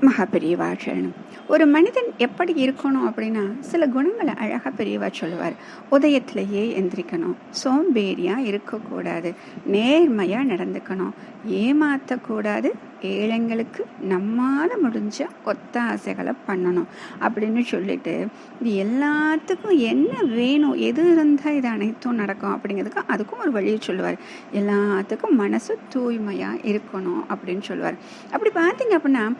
மகா பெரியவா சரணம் ஒரு மனிதன் எப்படி இருக்கணும் அப்படின்னா சில குணங்களை அழகாக பெரியவா சொல்லுவார். உதயத்திலேயே எந்திரிக்கணும். சோம்பேறியாக இருக்கக்கூடாது. நேர்மையாக நடந்துக்கணும். ஏமாற்றக்கூடாது ஏழைங்களுக்கு நம்மால் முடிஞ்ச ஒத்தாசைகளை பண்ணணும். அப்படின்னு சொல்லிட்டு இது எல்லாத்துக்கும் என்ன வேணும் எது இருந்தால் இது அனைத்தும் நடக்கும் அப்படிங்கிறதுக்கு அதுக்கும் ஒரு வழியை சொல்லுவார். எல்லாத்துக்கும் மனசு தூய்மையாக இருக்கணும் அப்படின்னு சொல்லுவார். அப்படி பார்த்தீங்க அப்படின்னா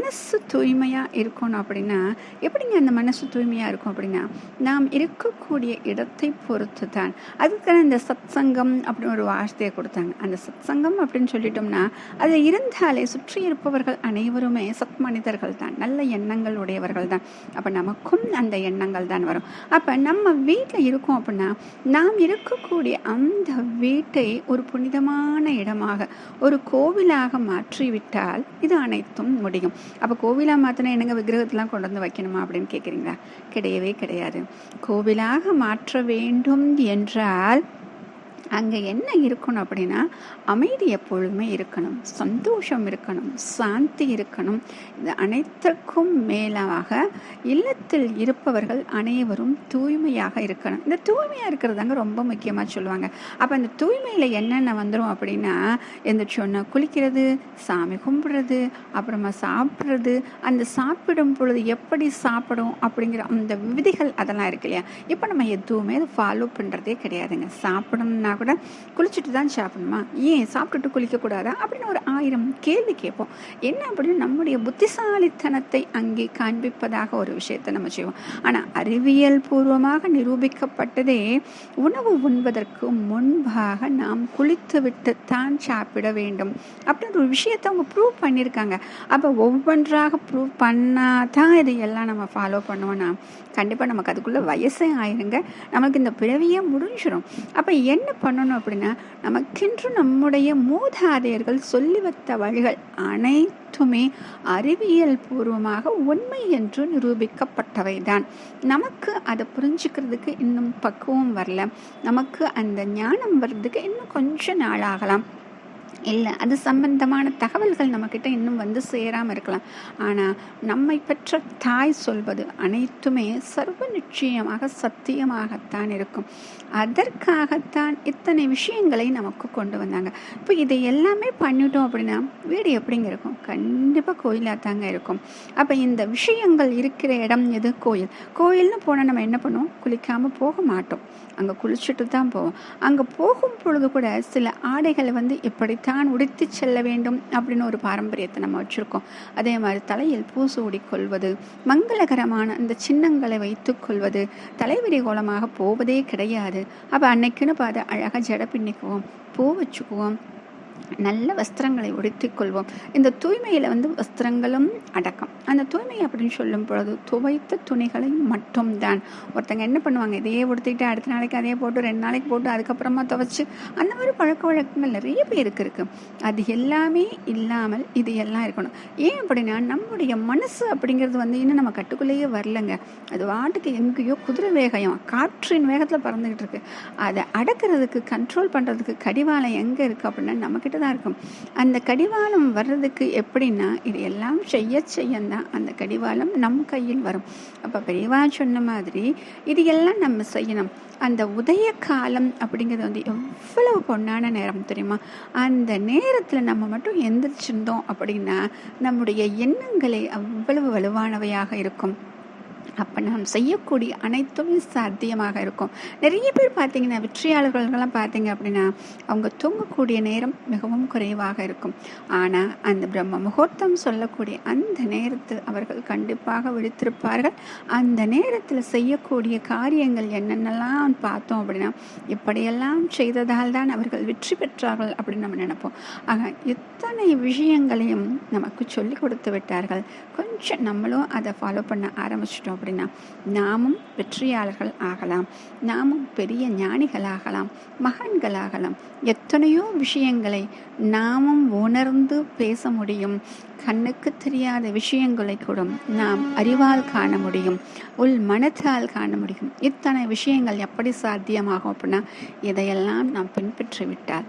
மனசு தூய்மையாக இருக்கணும் அப்படின்னா எப்படிங்க அந்த மனசு தூய்மையாக இருக்கும் அப்படின்னா நாம் இருக்கக்கூடிய இடத்தை பொறுத்து தான் அதுக்கான இந்த சத் சங்கம் அப்படின்னு ஒரு வார்த்தையை கொடுத்தாங்க. அந்த சத் சங்கம் அப்படின்னு சொல்லிட்டோம்னா அதில் இருந்தாலே சுற்றி இருப்பவர்கள் அனைவருமே சத் மனிதர்கள் தான். நல்ல எண்ணங்கள் உடையவர்கள் தான். அப்போ நமக்கும் அந்த எண்ணங்கள் தான் வரும். அப்போ நம்ம வீட்டில் இருக்கோம் அப்படின்னா நாம் இருக்கக்கூடிய அந்த வீட்டை ஒரு புனிதமான இடமாக ஒரு கோவிலாக மாற்றிவிட்டால் இது அனைத்தும் முடியும். அப்போ கோவிலாக மாற்றினா என்னங்க விக்கிரகத்தெலாம் கொண்டு வந்து வைக்கணுமா அப்படின்னு கேட்குறீங்களா கிடையவே கிடையாது. கோவிலாக மாற்ற வேண்டும் என்றால் அங்கே என்ன இருக்கணும் அப்படின்னா அமைதி எப்பொழுதுமே இருக்கணும். சந்தோஷம் இருக்கணும். சாந்தி இருக்கணும். இது அனைத்திற்கும் மேலாக இல்லத்தில் இருப்பவர்கள் அனைவரும் தூய்மையாக இருக்கணும். இந்த தூய்மையாக இருக்கிறதாங்க ரொம்ப முக்கியமாக சொல்லுவாங்க. அப்போ அந்த தூய்மையில் என்னென்ன வந்துடும் அப்படின்னா எந்த குளிக்கிறது சாமி கும்பிடுறது அப்புறமா சாப்பிட்றது. அந்த சாப்பிடும் பொழுது எப்படி சாப்பிடும் அப்படிங்கிற அந்த விதிகள் அதெல்லாம் இருக்கு இல்லையா? இப்போ நம்ம எதுவுமே அதை ஃபாலோ பண்ணுறதே கிடையாதுங்க. சாப்பிடணும்னா கூட குளிச்சுட்டு தான் சாப்பிடணுமா? ஏன் சாப்பிட்டுட்டு குளிக்கக்கூடாதா? அப்படின்னு ஒரு ஆயிரம் கேள்வி கேட்போம். என்ன அப்படின்னு நம்முடைய புத்திசாலித்தனத்தை அங்கே காண்பிப்பதாக ஒரு விஷயத்தை நம்ம செய்வோம். ஆனால் அறிவியல் பூர்வமாக நிரூபிக்கப்பட்டதே உணவு உண்பதற்கு முன்பாக நாம் குளித்து விட்டு தான் சாப்பிட வேண்டும். அப்படின்ற ஒரு விஷயத்தை அவங்க ப்ரூவ் பண்ணியிருக்காங்க. அப்போ ஒவ்வொன்றாக ப்ரூவ் பண்ணால் தான் இதையெல்லாம் நம்ம ஃபாலோ பண்ணுவோம்னா கண்டிப்பாக நமக்கு அதுக்குள்ளே வயசே ஆயிருங்க. நமக்கு இந்த பிறவியே முடிஞ்சிடும் அப்போ என்ன பண்ணணும் அப்படின்னா நமக்கென்று நம்முடைய மூதாதையர்கள் சொல்லி வைத்த வழிகள் அனைத்துமே அறிவியல் பூர்வமாக உண்மை என்று நிரூபிக்கப்பட்டவை தான் நமக்கு அதை புரிஞ்சுக்கிறதுக்கு இன்னும் பக்குவம் வரல. நமக்கு அந்த ஞானம் வர்றதுக்கு இன்னும் கொஞ்சம் நாள் ஆகலாம். இல்லை அது சம்பந்தமான தகவல்கள் நம்மக்கிட்ட இன்னும் வந்து சேராமல் இருக்கலாம். ஆனால் நம்மை பெற்ற தாய் சொல்வது அனைத்துமே சர்வ நிச்சயமாக சத்தியமாகத்தான் இருக்கும். அதற்காகத்தான் இத்தனை விஷயங்களை நமக்கு கொண்டு வந்தாங்க. இப்போ இதை எல்லாமே பண்ணிட்டோம் அப்படின்னா வீடு எப்படிங்க இருக்கும்? கண்டிப்பாக கோயிலாக தாங்க இருக்கும். அப்போ இந்த விஷயங்கள் இருக்கிற இடம் எது? கோயில். கோயில்னு போனால் நம்ம என்ன பண்ணுவோம்? குளிக்காமல் போக மாட்டோம். அங்கே குளிச்சுட்டு தான் போவோம். அங்கே போகும் பொழுது கூட சில ஆடைகளை வந்து இப்படித்தான் தான் உடுத்தி செல்ல வேண்டும் அப்படின்னு ஒரு பாரம்பரியத்தை நம்ம வச்சுருக்கோம். அதே மாதிரி தலையில் பூசு ஊடிக்கொள்வது மங்களகரமான அந்த சின்னங்களை வைத்துக்கொள்வது தலைவிரி கோலமாக போவதே கிடையாது. அப்போ அன்னைக்குன்னு பார்த்து அழகாக ஜட பின்னிக்குவோம் பூ வச்சுக்குவோம் நல்ல வஸ்திரங்களை உடுத்திக் கொள்வோம் இந்த தூய்மையில் வந்து வஸ்திரங்களும் அடக்கம். அந்த தூய்மை அப்படின்னு சொல்லும் பொழுது துவைத்த துணிகளை மட்டும்தான். ஒருத்தங்க என்ன பண்ணுவாங்க இதையே உடுத்திட்டு அடுத்த நாளைக்கு அதே போட்டு ரெண்டு நாளைக்கு போட்டு அதுக்கப்புறமா துவைச்சு அந்த மாதிரி பழக்க வழக்கங்கள் நிறைய பேருக்கு இருக்கு. அது எல்லாமே இல்லாமல் இது எல்லாம் இருக்கணும். ஏன் அப்படின்னா நம்முடைய மனசு அப்படிங்கிறது வந்து இன்னும் நம்ம கட்டுக்குள்ளேயே வரலங்க. அது வாட்டுக்கு எங்கேயோ குதிரை வேகம் காற்றின் வேகத்தில் பறந்துக்கிட்டு இருக்கு. அதை அடக்கிறதுக்கு கண்ட்ரோல் பண்ணுறதுக்கு கடிவாளம் எங்கே இருக்குது அப்படின்னா நம்மக்கிட்ட தான் இருக்கும். அந்த கடிவாளம் வர்றதுக்கு எப்படின்னா இது எல்லாம் செய்ய செய்யந்தான். அந்த கடிவாளம் நம் கையில் வரும். அப்போ பெரியவா சொன்ன மாதிரி இது எல்லாம் நம்ம செய்யணும். அந்த உதய காலம் அப்படிங்கிறது வந்து எவ்வளவு பொன்னான நேரம் தெரியுமா? அந்த நேரத்தில் நம்ம மட்டும் எந்திரிச்சிருந்தோம் அப்படின்னா நம்முடைய எண்ணங்களே அவ்வளவு வலுவானவையாக இருக்கும். அப்போ நாம் செய்யக்கூடிய அனைத்துமே சாத்தியமாக இருக்கும். நிறைய பேர் பார்த்தீங்கன்னா வெற்றியாளர்கள்லாம் பார்த்தீங்க அப்படின்னா அவங்க தூங்கக்கூடிய நேரம் மிகவும் குறைவாக இருக்கும். ஆனால் அந்த பிரம்ம முகூர்த்தம் சொல்லக்கூடிய அந்த நேரத்தில் அவர்கள் கண்டிப்பாக விழித்திருப்பார்கள் அந்த நேரத்தில் செய்யக்கூடிய காரியங்கள் என்னென்னலாம் பார்த்தோம் அப்படின்னா இப்படியெல்லாம் செய்ததால் தான் அவர்கள் வெற்றி பெற்றார்கள் அப்படின்னு நம்ம நினைப்போம். ஆக இத்தனை விஷயங்களையும் நமக்கு சொல்லி கொடுத்து விட்டார்கள். கொஞ்சம் நம்மளும் அதை ஃபாலோ பண்ண ஆரம்பிச்சிட்டோம். அப்படின்னா நாமும் வெற்றியாளர்கள் ஆகலாம். நாமும் பெரிய ஞானிகளாகலாம் மகான்களாகலாம். எத்தனையோ விஷயங்களை நாமும் உணர்ந்து பேச முடியும். கண்ணுக்கு தெரியாத விஷயங்களை கூட நாம் அறிவால் காண முடியும். உள் மனத்தால் காண முடியும். இத்தனை விஷயங்கள் எப்படி சாத்தியமாகும் அப்படின்னா இதையெல்லாம் நாம் பின்பற்றி விட்டால்